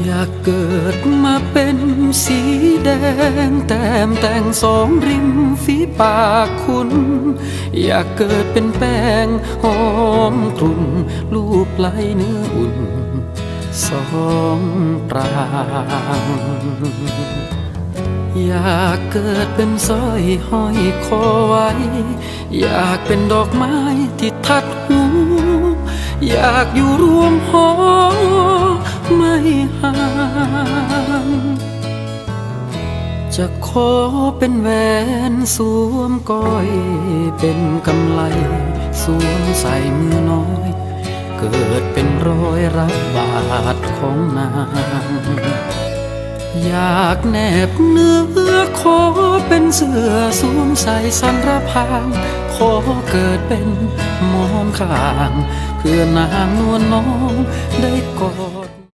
อยากเกิดมาเป็นสีแดง แต้มแต่งสองริมฝีปากคุณ อยากเกิดเป็นแป้งหอมกลุ่นรูปไหลเนื้ออุ่นสองปรางอยากเกิดเป็นสร้อยห้อยคอไว้ อยากเป็นดอกไม้ที่ทัดหู อยากอยู่รวมหอม ห่าง จะขอเป็นแหวนสวมก้อย เป็นกำไลสวมใส่มือน้อย เกิดเป็นรอยรับบาดของนาง อยากแนบเนื้อขอเป็นเสื้อสวมใส่สันระพางขอเกิดเป็นมอนข้าง เพื่อนางนวลน้องได้กอด